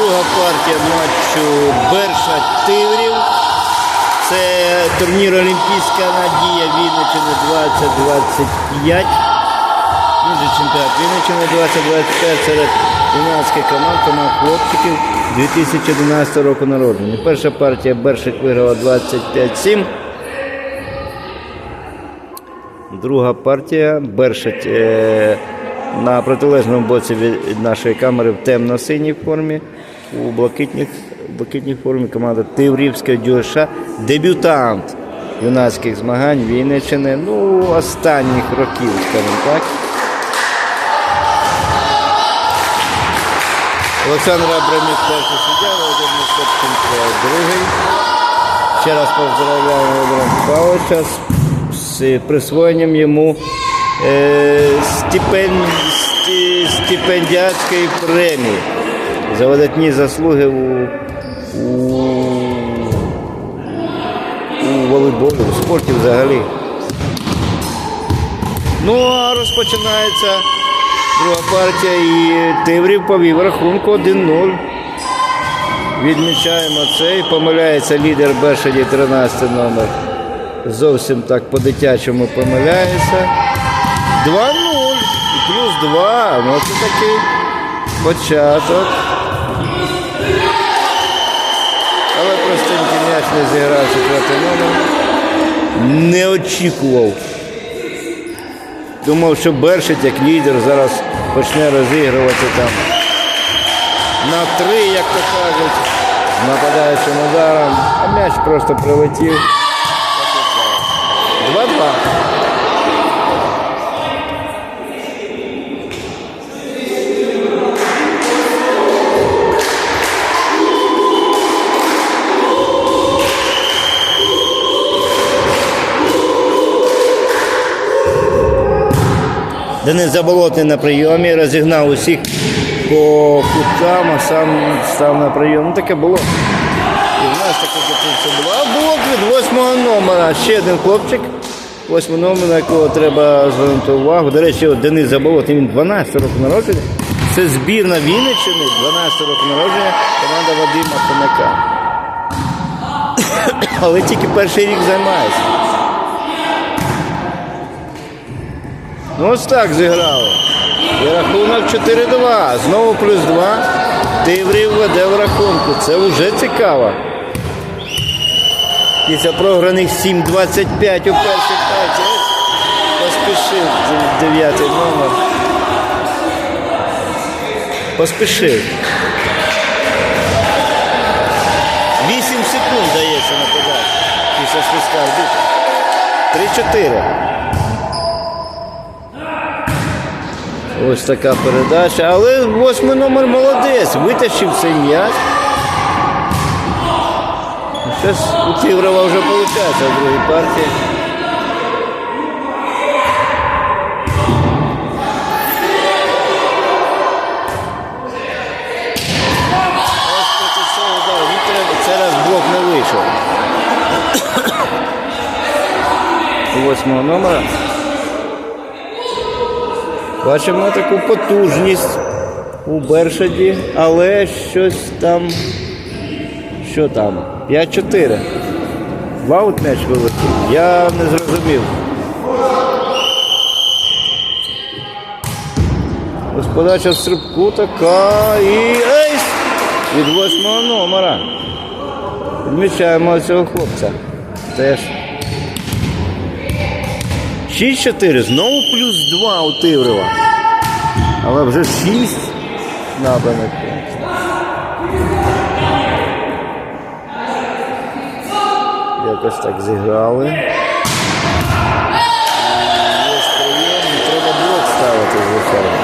Друга партія матчу Берша Тиврів. Це турнір Олімпійська надія Вінниччини 2025. Він чемпіонат Вінниччини 2025 серед юнацьких команд, команд хлопчиків 2011 року народження. Перша партія Бершик виграла 25-7. Друга партія Бершить е, на протилежному боці від нашої камери в темно-синій формі. У блакитній, блакитній формі команда Тиврівська ДЮШ. Дебютант юнацьких змагань Вінниччини. Ну, останніх років, скажімо так. Олександр Абрамів перший суддя, Володимир Степченко другий. Ще раз поздравляємо Володимира Павловича з, з присвоєнням йому е, стипендіатської премії за видатні заслуги у, у, у волейболі, у спорті взагалі. Ну а розпочинається друга партія і Тиврів повів рахунку 1-0. Відмічаємо це і помиляється лідер Бешеді 13 номер. Зовсім так по-дитячому помиляється. 2-0 і плюс 2. Ну це такий початок. Але простенький м'яч не зіграв четвертий номер. Не очікував. Думав, що Бершить як лідер зараз почне розігрувати там на три, як то кажуть, нападаючим ударом, а м'яч просто прилетів. Денис Заболотний на прийомі, розігнав усіх по куткам, а сам став на прийом. Ну таке було. І в нас таке це було. А блок від восьмого номера. Ще один хлопчик. Восьмий номер, на якого треба звернути увагу. До речі, от Денис Заболотний, він 12 років народження. Це збірна Вінниччини, 12 років народження, команда Вадима Конака. Але тільки перший рік займається. Ну ось так зіграли. І рахунок 4-2. Знову плюс 2. Тиврів веде в рахунку. Це вже цікаво. Після програних 7-25 у першій партії. Поспішив дев'ятий номер. Поспішив. 8 секунд дається на подачу. Після свистка арбітра. 3-4. Ось така передача. Але восьмий номер молодець. Витащив цей м'яч. Зараз у Тиврова вже виходить в другій партії. Це раз не вийшов. Восьмого номера. Бачимо таку потужність у Бершаді, але щось там. Що там? 5-4. Ваут м'яч вилетів. Я не зрозумів. Ось подача в стрибку така і ейс від восьмого номера. Відмічаємо цього хлопця. Теж. 6-4, знову плюс 2 у Тиврова. Але вже 6 набраних. Якось так зіграли. Є прийом, треба блок ставити, звичайно.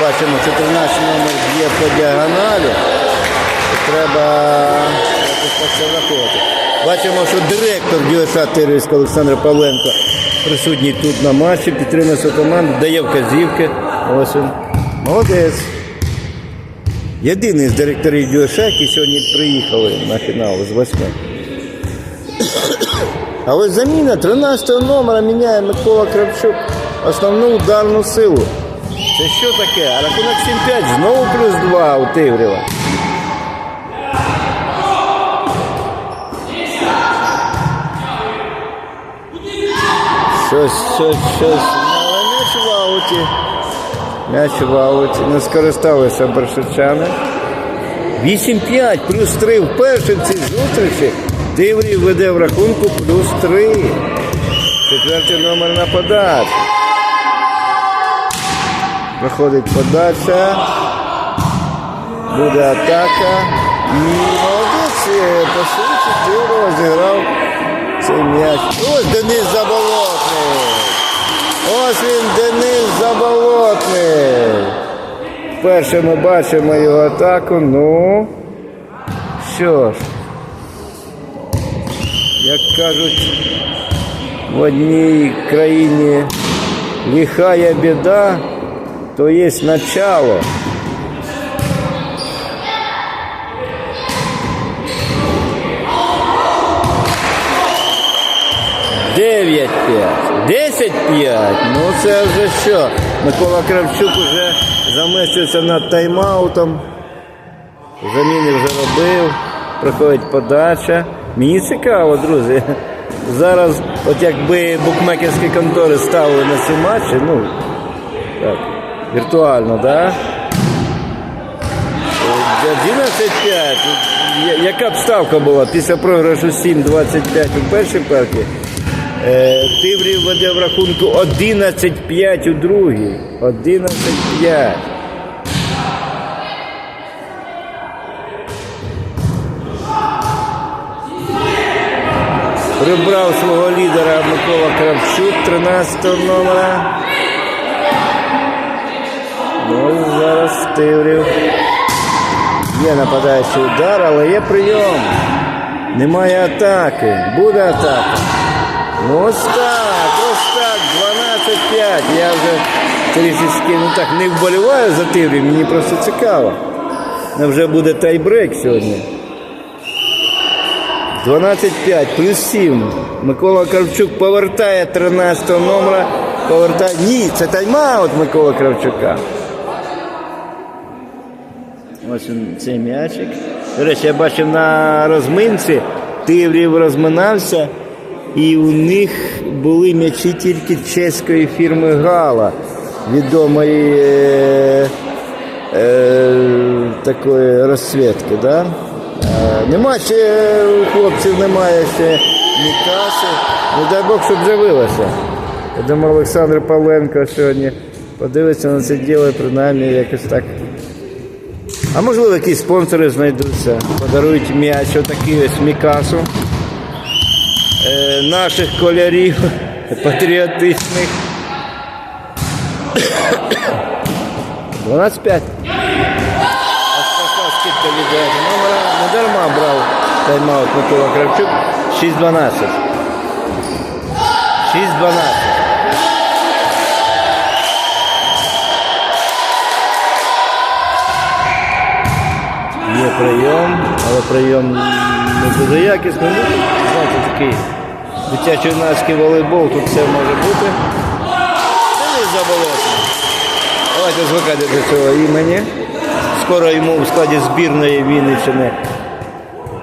Бачимо, 14 номер б'є по діагоналі. Треба якось так це враховувати. Бачимо, що директор ДЮСА Тирівська Олександр Павленко присутній тут на матчі, підтримує свою команду, дає вказівки. Ось він. Молодець. Єдиний з директорів ДЮСА, які сьогодні приїхали на фінал з восьми. А ось заміна 13-го номера міняє Микола Кравчук основну ударну силу. Це що таке? А рахунок 7-5, знову плюс 2 у Тиврєва. Щось, щось, щось. Але м'яч в ауті. М'яч в ауті. Не скористалися баршичани. 8-5, плюс 3 вперше в цій зустрічі. Тиврів веде в рахунку плюс 3. Четвертий номер на подачі. Проходить подача. Буде атака. І молодець, по суті, Тиврова зіграв цей м'яч. Ось Денис Заболотний. Ось він Денис Заболотний. Вперше ми бачимо його атаку. Ну. Що ж. Як кажуть, в одній країні ліхає біда, то є начало. 5. Ну це вже що? Микола Кравчук вже замислився над тайм-аутом. Заміни вже робив, проходить подача. Мені цікаво, друзі. Зараз, от якби букмекерські контори ставили на ці матчі, ну так, віртуально, да? 11-5. Яка б ставка була після програшу 7-25 у першій партії? Е, Тиврів веде в рахунку 11-5 у другій. 11-5. Прибрав свого лідера Микола Кравчук 13 номера. Ну зараз Тиврів. Є нападаючий удар, але є прийом. Немає атаки. Буде атака. Ну ось так, ось так, 12-5. Я вже трішечки ну так не вболіваю за Тиврів, мені просто цікаво. Ну, Вже буде тайбрейк сьогодні. 12-5, плюс 7. Микола Кравчук повертає 13 номера. Повертає. Ні, це тайм-аут Микола Кравчука. Ось він цей м'ячик. До речі, я бачив на розминці, Тиврів розминався, і у них були м'ячі тільки чеської фірми Гала, відомої е, е, такої розцвітки. Да? Е, нема ще у хлопців немає ще ні каси. Ну дай Бог, щоб з'явилося. Я думаю, Олександр Павленко сьогодні подивиться на це діло, принаймні якось так. А можливо, якісь спонсори знайдуться, подарують м'яч отакий ось Мікасу е, наших кольорів патріотичних. 12-5. А спроста скидка від этого номера. Не дарма брав тайм-аут Микола Кравчук. 6-12. 6-12. Є прийом, але прийом не дуже якісний. Ну, знаєте, такий дитячо-юнацький волейбол, тут все може бути. Денис Заболотний. Давайте звикати до цього імені. Скоро йому в складі збірної Вінниччини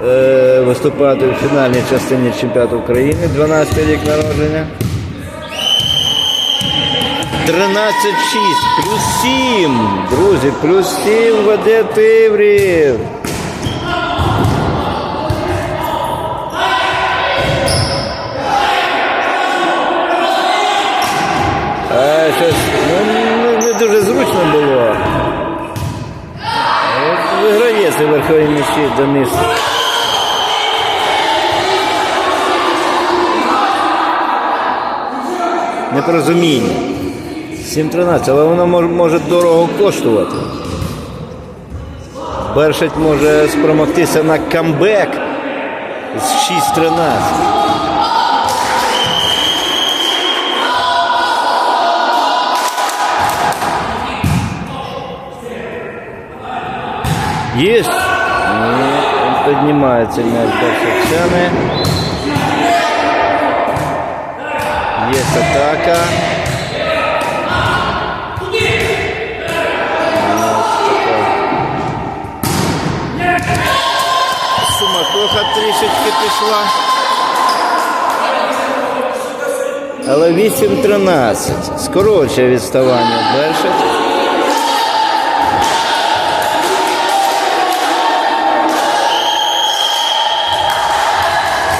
е, виступати в фінальній частині чемпіонату України, 12 рік народження. 13-6, плюс 7. Друзі, плюс 7 веде Тиврів. А, щось, ну, не дуже зручно було. От Виграє цей верховий м'ячі Денис. Непорозуміння. 7-13, але воно може дорого коштувати. Бершать може спромогтися на камбек з 6-13. Есть! И он поднимается мяч до Суксяны. Есть атака. Суматоха трішечки пришла. Але 8-13. Скороче відставання Бершець.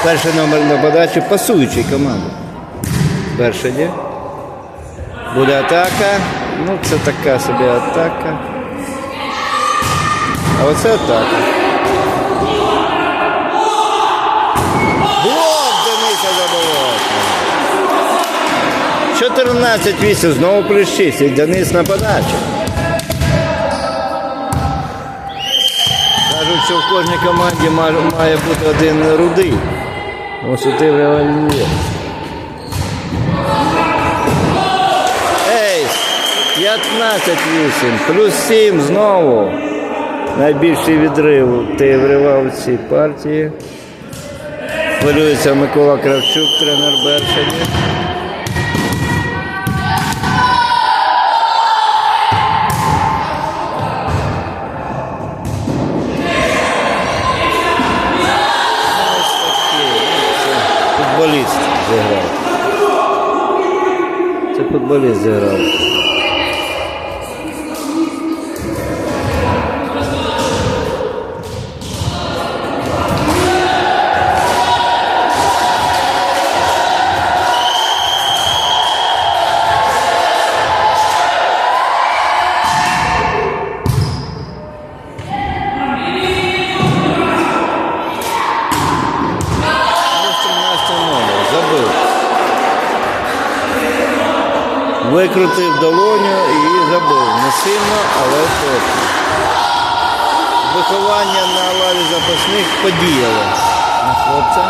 Перший номер на подачі пасуючий команди. Бершаді. Буде атака. Ну, це така собі атака. А оце атака. Блок Дениса Заболотного. 14-8, знову плюс 6. І Денис на подачу. Кажуть, що в кожній команді має бути один рудий. Ось у ти револьвер. Ейс, 15-8, плюс 7 знову. Найбільший відрив ти вривав у цій партії. Хвилюється Микола Кравчук, тренер Бершаді. Зіграв. Це футболіст зіграв. Викрутив долоню і забив. Не сильно, але точно. Виховання на лаві запасних подіяло на хлопця.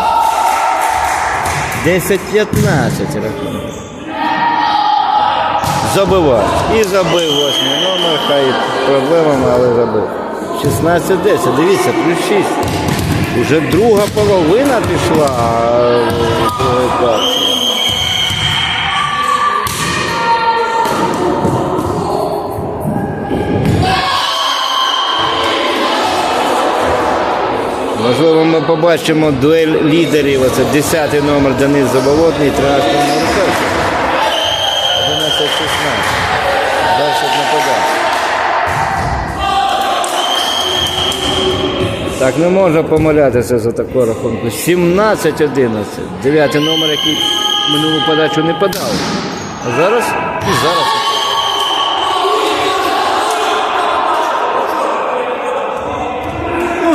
10-15 рахунок. Забивав. І забив восьмий номер, хай проблемами, але забив. 16-10. Дивіться, плюс 6. Уже друга половина пішла а, Можливо, ми побачимо дуель лідерів. Оце 10 номер Денис Заболотний, 13 номер Перший. 11-16. Далі не. Так не можна помилятися за таку рахунку. 17-11. Дев'ятий номер, який минулу подачу не подав. А зараз і зараз.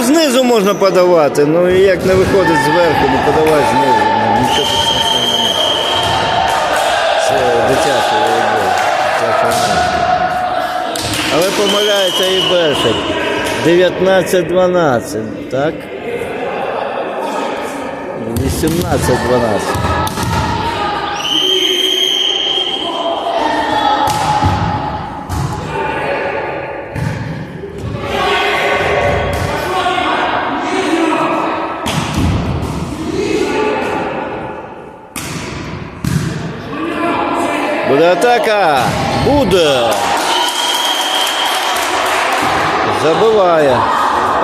не подав. Ну, знизу можна подавати, ну і як не виходить зверху, не подавай знизу. Ну, нічого немає. Це дитячий волейбол. Але помиляється і Бершик. 19-12, так? 18-12. Буде атака! Буде! Забиває.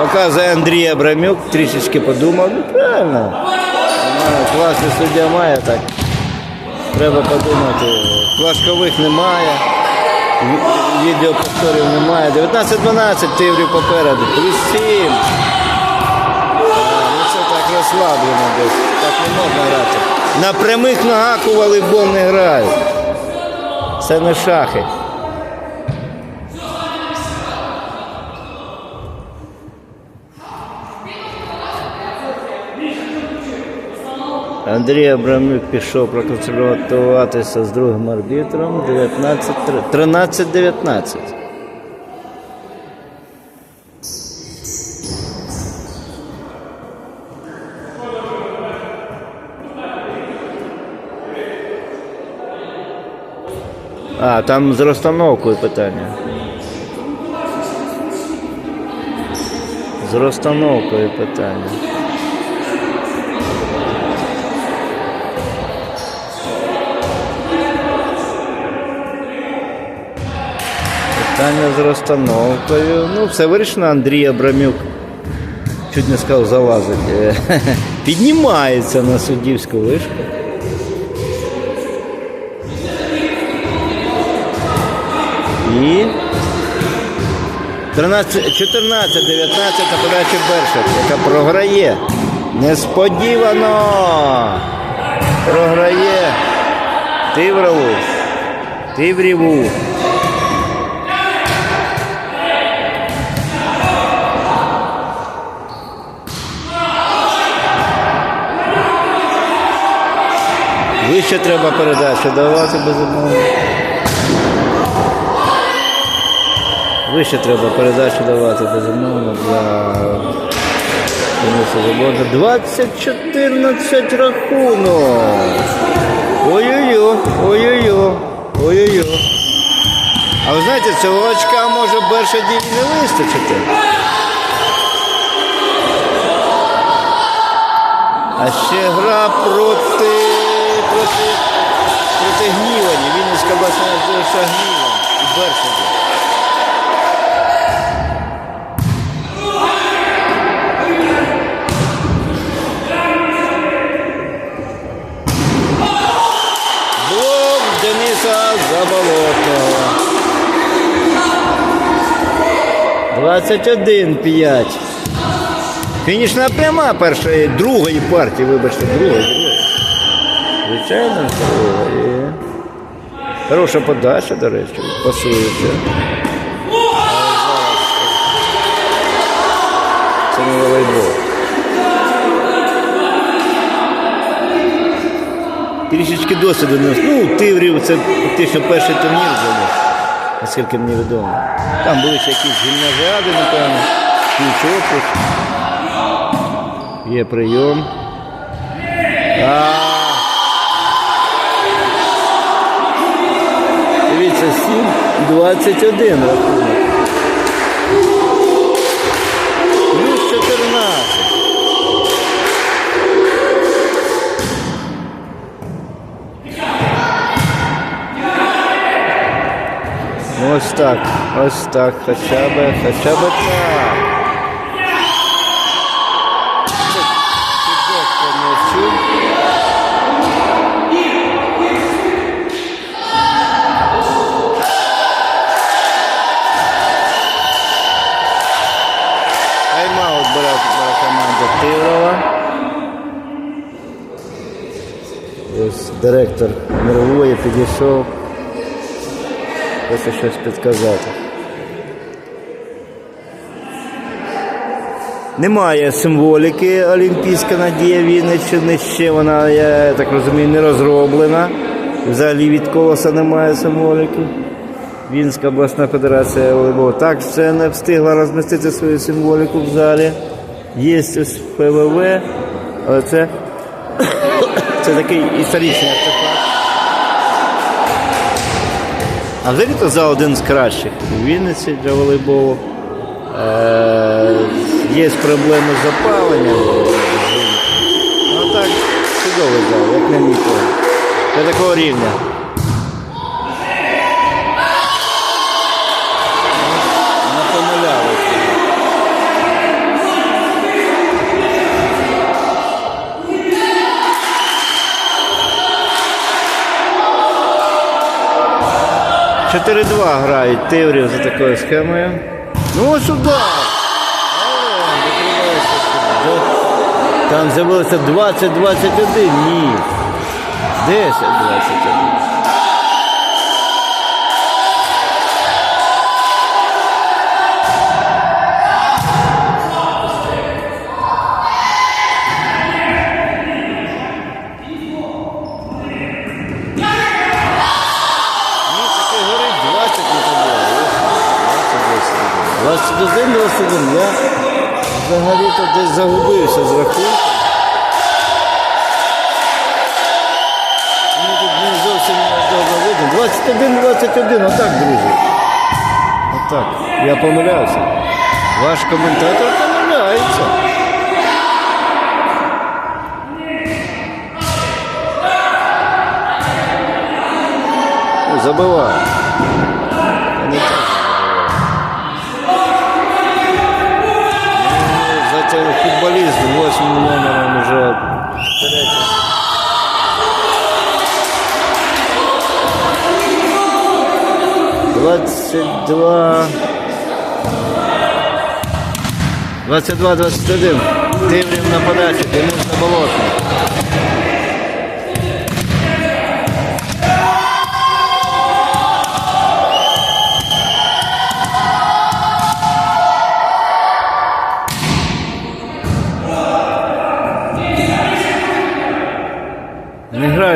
Показує Андрій Абрамюк, трішечки подумав. Ну правильно. Класний суддя має так. Треба подумати. Флажкових немає. ві- Відеоповторів немає. 19-12 тиврів попереду. Плюс 7. Ну це так розслаблено десь. Так не можна грати. На прямих ногах у волейбол не грають. Це не шахи. Андрій Абрамюк пішов проконсультуватися з другим арбітром 19, А, там з розстановкою питання. З розстановкою питання. Питання з розстановкою. Ну, все вирішено, Андрій Абрамюк. Чуть не сказав залазить. е, Піднімається на суддівську вишку. І 13, 14, 19 на подачі Бершак, яка програє. Несподівано програє Тиврову. Тивріву. Вище треба передачу давати безумовно. Вище треба передачу давати безумовно для Заборна. 20-14 рахунок. Ой-ой-ой, ой-ой-ой, ой-ой-ой. А ви знаєте, цього очка може перша дій не вистачити. А ще гра проти, проти, проти Гнівані. Вінницька обласна Гнівань і Бершаді. Дениса Заболотного. 21-5. Фінішна пряма першої, другої партії, вибачте, другої. другої. Звичайно, другої. Хороша подача, до речі, пасується. Це не волейбол. Трішечки досвіду Ну, Тиврів це фактично перший турнір для них, наскільки мені відомо. Там були ще якісь гімназіади, напевно, ключопус. Є прийом. А. Дивіться, 7-21 рахунок. Ось так, ось так, хоча б, хоча б так. Тайм-аут команда Тирова. Директор мирової підійшов. Хоче щось підказати. Немає символіки Олімпійська надія Вінниччини, ще вона, я так розумію, не розроблена. Взагалі від колоса немає символіки. Вінська обласна федерація волейболу. Так, ще не встигла розмістити свою символіку в залі. Є ось ПВВ, але це, це такий історичний артефакт. А взагалі то за один з кращих у Вінниці для волейболу. Е, є проблеми з запаленням. Ну так, чудовий зал, як на мій погляд. Для такого рівня. 4-2 грають Тиврів за такою схемою. Ну ось сюди! Там з'явилося 20-21. Ні. 10-21. Десь загубився з рахунком. Мені тут не зовсім добре видно. 21, 21, отак, друзі. Отак. Я помиляюся. Ваш коментатор помиляється. Забиваю. футболист, 8 номером уже третий. Двадцать два... Двадцать два, двадцать один. Тим на на болото.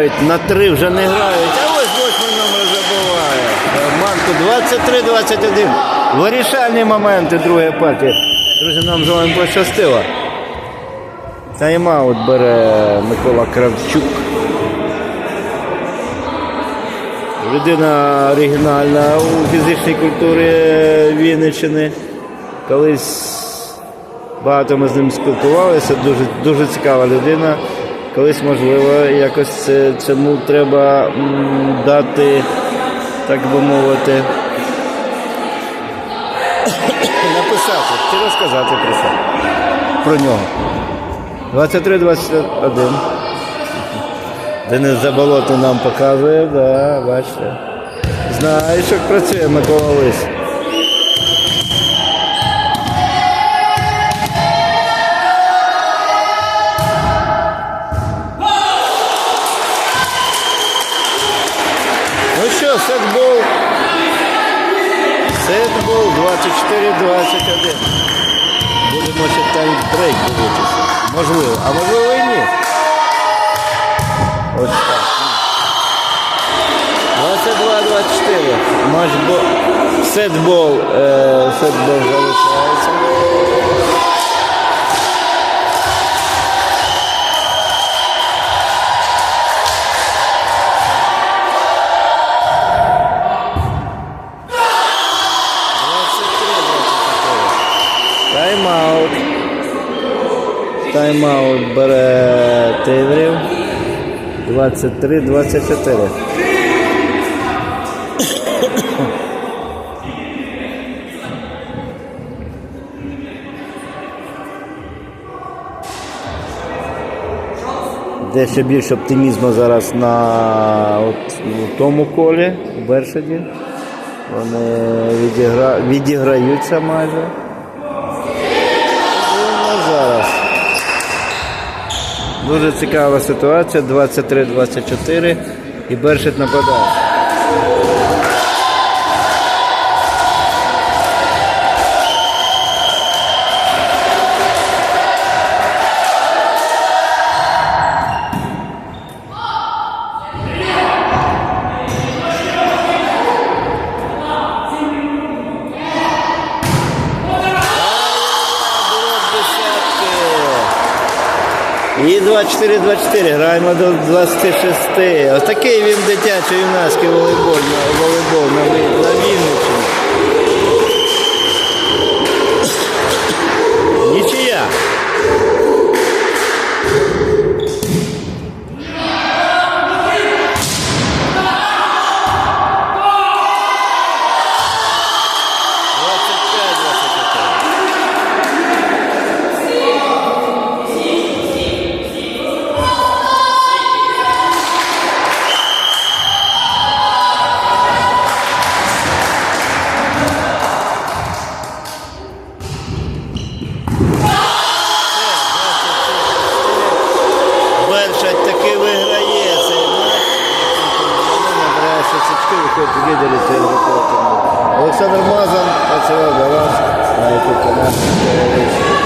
Грають, на три вже не грають. А ось восьмий номер забуває. Манку 23-21. Вирішальні моменти другої партії. Друзі, нам з вами пощастило. Тайм-аут бере Микола Кравчук. Людина оригінальна у фізичній культурі Вінниччини. Колись багато ми з ним спілкувалися, дуже, дуже цікава людина. Колись, можливо, якось цьому треба дати, так би мовити, написати чи розказати про це. Про нього. 23-21. Денис Заболотний нам показує, да, бачите. Знаєш, як працює Микола Лис. Сетбол. Е, сетбол залишається. Тайм-аут. Тайм-аут бере Тиврів. 23-24. Дещо більше оптимізму зараз на от, у тому колі, у Бершаді. Вони відігра... відіграються майже. І зараз. Дуже цікава ситуація. 23-24 і Бершит нападає. І 24-24, граємо до 26. Ось такий він дитячий юнацький волейбол, волейбол на, на Вінниччині. Нічия.